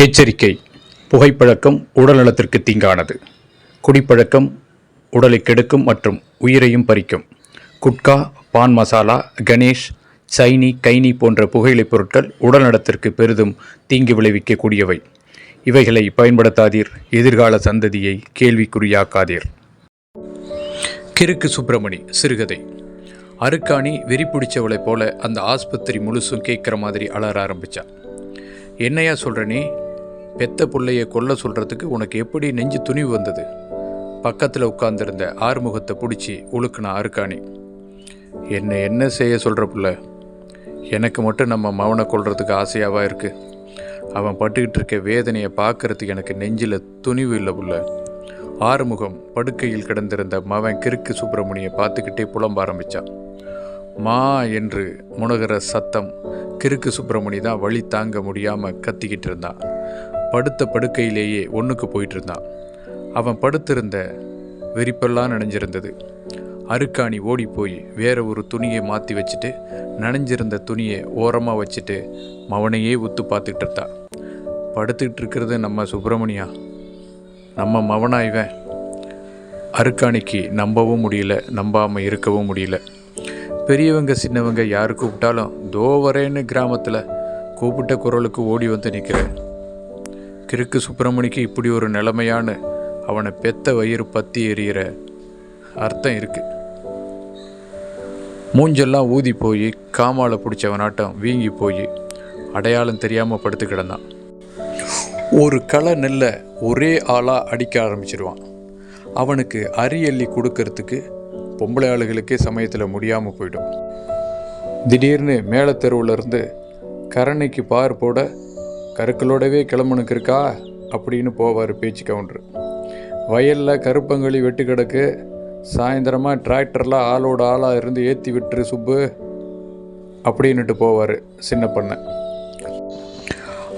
எச்சரிக்கை. புகைப்பழக்கம் உடல்நலத்திற்கு தீங்கானது. குடிப்பழக்கம் உடலை கெடுக்கும் மற்றும் உயிரையும் பறிக்கும். குட்கா பான் மசாலா கணேஷ் சைனி கைனி போன்ற புகையிலைப் பொருட்கள் உடல்நலத்திற்கு பெரிதும் தீங்கு விளைவிக்கக்கூடியவை. இவைகளை பயன்படுத்தாதீர். எதிர்கால சந்ததியை கேள்விக்குறியாக்காதீர். கிறுக்கு சுப்பிரமணி சிறுகதை. அருக்காணி வெறி பிடிச்சவளைப் போல அந்த ஆஸ்பத்திரி முழுசும் கேட்குற மாதிரி அலற ஆரம்பிச்சா. என்னையா சொல்கிறேனே பெத்த பிள்ளையை கொல்ல சொல்கிறதுக்கு உனக்கு எப்படி நெஞ்சு துணிவு வந்தது? பக்கத்தில் உட்கார்ந்திருந்த ஆறுமுகத்தை பிடிச்சி உழுக்குனா அருக்காணி. என்ன என்ன செய்ய சொல்கிற புள்ள? எனக்கு மட்டும் நம்ம மவனை கொள்றதுக்கு ஆசையாவாக இருக்குது அவன் பட்டுக்கிட்டு இருக்க வேதனையை பார்க்கறதுக்கு எனக்கு நெஞ்சில் துணிவு இல்லை புள்ள. ஆறுமுகம் படுக்கையில் கிடந்திருந்த மவன் கிறுக்கு சுப்பிரமணியை பார்த்துக்கிட்டே புலம்ப ஆரம்பிச்சான். மா என்று முனகிற சத்தம் கிறுக்கு சுப்பிரமணி தான் வழி தாங்க முடியாமல் கத்திக்கிட்டு இருந்தான். படுத்த படுக்கையிலேயே ஒன்றுக்கு போயிட்டு இருந்தான் அவன் படுத்திருந்த வெறிப்பெல்லாம் நனைஞ்சிருந்தது. அருக்காணி ஓடி போய் வேற ஒரு துணியை மாற்றி வச்சுட்டு நனைஞ்சிருந்த துணியை ஓரமாக வச்சுட்டு மவனையே உத்து பார்த்துக்கிட்டு இருந்தா. படுத்துக்கிட்டு இருக்கிறது நம்ம சுப்பிரமணியா? நம்ம மவனா இவன்? அருக்காணிக்கு நம்பவும் முடியல நம்பாமல் இருக்கவும் முடியல. பெரியவங்க சின்னவங்க யார் கூப்பிட்டாலும் தோ வரேன்னு கிராமத்தில் கூப்பிட்ட குரலுக்கு ஓடி வந்து நிற்கிறேன் கிறுக்கு சுப்பிரமணிக்கு இப்படி ஒரு நிலைமையான்னு அவனை பெத்த வயிறு பற்றி எறிகிற அர்த்தம் இருக்கு. மூஞ்செல்லாம் ஊதி போய் காமால பிடிச்சவனாட்டம் வீங்கி போய் அடையாளம் தெரியாமல் படுத்து கிடந்தான். ஒரு களை நெல்லை ஒரே ஆளாக அடிக்க ஆரம்பிச்சிருவான். அவனுக்கு அரியள்ளி கொடுக்கறதுக்கு பொம்பளை ஆளுகளுக்கே சமயத்தில் முடியாமல் போயிடும். திடீர்னு மேலே கரணைக்கு பார் போட கருக்களோடவே கிளம்புனுக்கு இருக்கா? அப்படின்னு போவார் பேச்சு கவுண்டர். வயலில் கருப்பங்களி வெட்டு கிடக்கு. சாயந்தரமாக டிராக்டர்லாம் ஆளோட ஆளாக இருந்து ஏற்றி விட்டுரு சுப்பு அப்படின்னுட்டு போவார் சின்ன பண்ண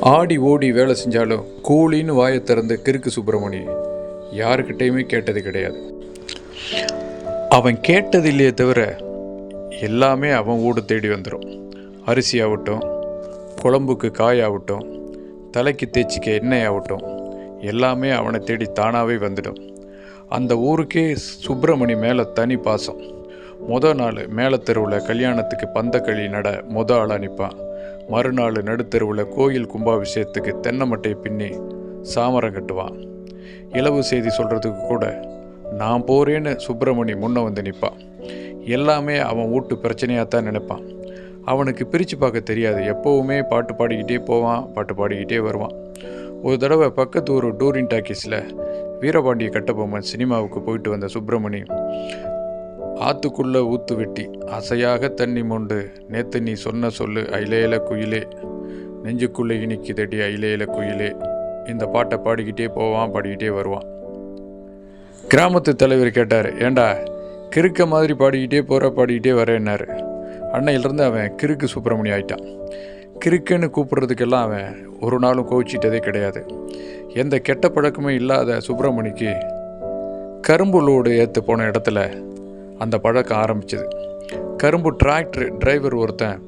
ஆடி ஓடி வேலை செஞ்சாலும் கூலின்னு வாயை திறந்த கிறுக்கு சுப்பிரமணி யாருக்கிட்டேயுமே கேட்டது கிடையாது. அவன் கேட்டது இல்லையே தவிர எல்லாமே அவன் வீடு தேடி வந்துடும் அரிசி ஆகட்டும் குழம்புக்கு காய் ஆகட்டும் தலைக்கு தேய்ச்சிக்க எண்ணெய் ஆகட்டும். எல்லாமே அவனை தேடி தானாகவே வந்துடும். அந்த ஊருக்கே சுப்பிரமணி மேலே தனி பாசம். முத நாள் மேலத்தெருவில் கல்யாணத்துக்கு பந்தக்களி நட முத ஆளாக நிற்பான் மறுநாள் நடுத்தெருவில் கோயில் கும்பாபிஷேகத்துக்கு தென்னை மட்டையை பின்னி சாமரம் கட்டுவான் இலவு செய்தி சொல்கிறதுக்கு கூட நான் போகிறேன்னு சுப்பிரமணி முன்ன வந்து நிற்பான் எல்லாமே அவன் வீட்டு பிரச்சனையாக தான் நினைப்பான். அவனுக்கு பிரித்து பார்க்க தெரியாது. எப்போவுமே பாட்டு பாடிக்கிட்டே போவான் பாட்டு பாடிக்கிட்டே வருவான். ஒரு தடவை பக்கத்து ஒரு டூரின் டாக்கீஸில் வீரபாண்டிய கட்டபொம்மன் சினிமாவுக்கு போயிட்டு வந்த சுப்பிரமணி ஆற்றுக்குள்ளே ஊத்து வெட்டி அசையாக தண்ணி மொண்டு நேத்து நீ சொன்ன சொல்லு ஐலேல குயிலே நெஞ்சுக்குள்ளே இனிக்குதடி ஐலேல குயிலே. இந்த பாட்டை பாடிக்கிட்டே போவான் பாடிக்கிட்டே வருவான். கிராமத்து தலைவர் கேட்டார் ஏண்டா கிறுக்க மாதிரி பாடிக்கிட்டே போகிற பாடிக்கிட்டே வரேன்னாரு அன்னையிலிருந்து அவன் கிறுக்கு சுப்பிரமணியம் ஆயிட்டான். கிறுக்குன்னு கூப்பிட்றதுக்கெல்லாம் அவன் ஒரு நாளும் கோவிச்சிட்டதே கிடையாது. எந்த கெட்ட பழக்கமும் இல்லாத சுப்பிரமணிக்கு கரும்பு லோடு ஏற்று போன இடத்துல அந்த பழக்கம் ஆரம்பிச்சது. கரும்பு டிராக்டர் டிரைவர் ஒருத்தன்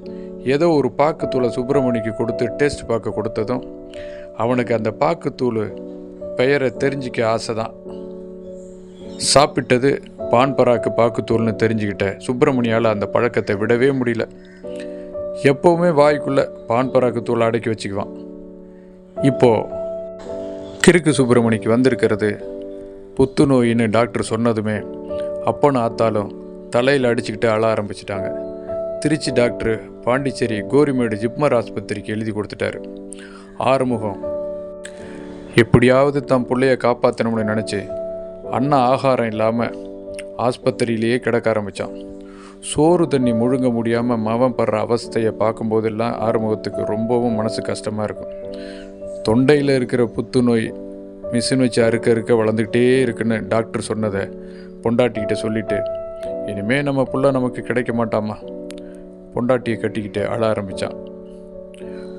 ஏதோ ஒரு பாக்குத்தூளை சுப்பிரமணிக்கு கொடுத்து டேஸ்ட் பார்க்க கொடுத்ததும் அவனுக்கு அந்த பாக்குத்தூள் பெயரை தெரிஞ்சிக்க ஆசை தான் சாப்பிட்டது பான் பராக்கு பாக்குத்தூள்னு தெரிஞ்சுக்கிட்ட சுப்பிரமணியால் அந்த பழக்கத்தை விடவே முடியல. எப்போவுமே வாய்க்குள்ளே பான் பராக்கு தூள் அடக்கி வச்சுக்குவான். இப்போது கிறுக்கு சுப்பிரமணிக்கு வந்திருக்கிறது புத்துநோயின்னு டாக்டர் சொன்னதுமே அப்பனும் ஆத்தாலும் தலையில் அடிச்சுக்கிட்டு அழ ஆரம்பிச்சிட்டாங்க. திருச்சி டாக்டர் பாண்டிச்சேரி கோரிமேடு ஜிப்மர் ஆஸ்பத்திரிக்கு எழுதி கொடுத்துட்டாரு. ஆறுமுகம். எப்படியாவது தம் பிள்ளைய காப்பாற்றணும்னு நினச்சி அண்ணா ஆகாரம் இல்லாமல் ஆஸ்பத்திரியிலேயே கிடக்க ஆரம்பித்தான் சோறு தண்ணி முழுங்க முடியாமல் மவம் படுற அவஸ்தையை பார்க்கும்போதெல்லாம் ஆறுமுகத்துக்கு ரொம்பவும் மனசு கஷ்டமாக இருக்கும். தொண்டையில் இருக்கிற புத்துநோய் மிஷின் வச்சு அறுக்க அறுக்க வளர்ந்துக்கிட்டே இருக்குன்னு டாக்டர் சொன்னதை பொண்டாட்டிக்கிட்ட சொல்லிட்டு இனிமே நம்ம புள்ள நமக்கு கிடைக்க மாட்டாமா பொண்டாட்டியை கட்டிக்கிட்டு அழ ஆரம்பித்தான்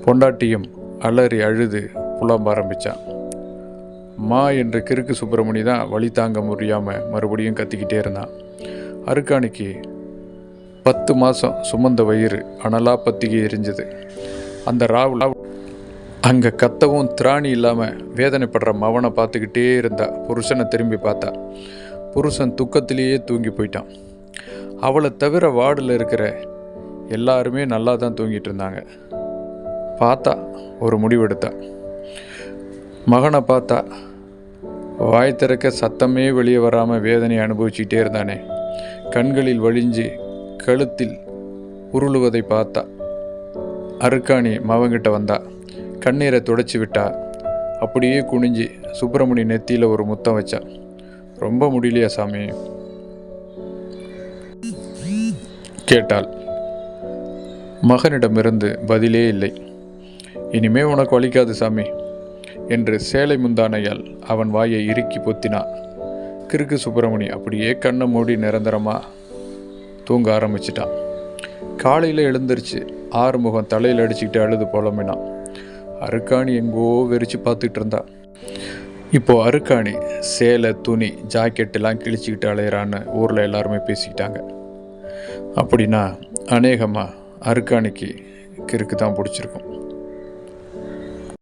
பொண்டாட்டியும் அலறி அழுது புலம்ப ஆரம்பித்தான் மா என்ற கிறுக்கு சுப்பிரமணி தான் வழி தாங்க முடியாமல் மறுபடியும் கத்திக்கிட்டே இருந்தான் அருக்காணிக்கு பத்து மாதம் சுமந்த வயிறு அனலாக பத்திகை எரிஞ்சது. அந்த ராவு அங்கே கத்தவும் திராணி இல்லாமல் வேதனைப்படுற மவனை பார்த்துக்கிட்டே இருந்தா புருஷனை திரும்பி பார்த்தா. புருஷன் துக்கத்திலேயே தூங்கி போயிட்டான். அவளை தவிர வார்டில் இருக்கிற எல்லாருமே நல்லா தான் தூங்கிட்டு இருந்தாங்க. பார்த்தா ஒரு முடிவெடுத்தான் மகனை பார்த்தா வாய் திறக்க சத்தமே வெளியே வராமல் வேதனை அனுபவிச்சுக்கிட்டே இருந்தானே. கண்களில் வழிஞ்சு கழுத்தில் உருளுவதை பார்த்தா அருக்காணி மவங்கிட்ட வந்தா. கண்ணீரை துடைச்சி விட்டா. அப்படியே குனிஞ்சு சுப்பிரமணி நெத்தியில் ஒரு முத்தம் வச்சா. ரொம்ப முடியலையா சாமி? கேட்டாள். மகனிடமிருந்து பதிலே இல்லை. இனிமே உனக்கு வலிக்காது சாமி. என்று சேலை முந்தானையால் அவன் வாயை இறுக்கி பொத்தினான் கிறுக்கு சுப்பிரமணி அப்படியே கண்ணை மூடி நிரந்தரமாக தூங்க ஆரம்பிச்சிட்டான். காலையில் எழுந்துருச்சு ஆறுமுகம் தலையில் அடிச்சுக்கிட்டு அழுது புலம்பினான். அருக்காணி எங்கோ வெறிச்சு பார்த்துட்டு இருந்தா. இப்போது அருக்காணி சேலை துணி ஜாக்கெட்டெல்லாம் கிழிச்சிக்கிட்டு அலையிறான்னு ஊரில் எல்லாருமே பேசிக்கிட்டாங்க. அப்படின்னா அநேகமாக அருக்காணிக்கு கிறுக்கு தான் பிடிச்சிருக்கும்.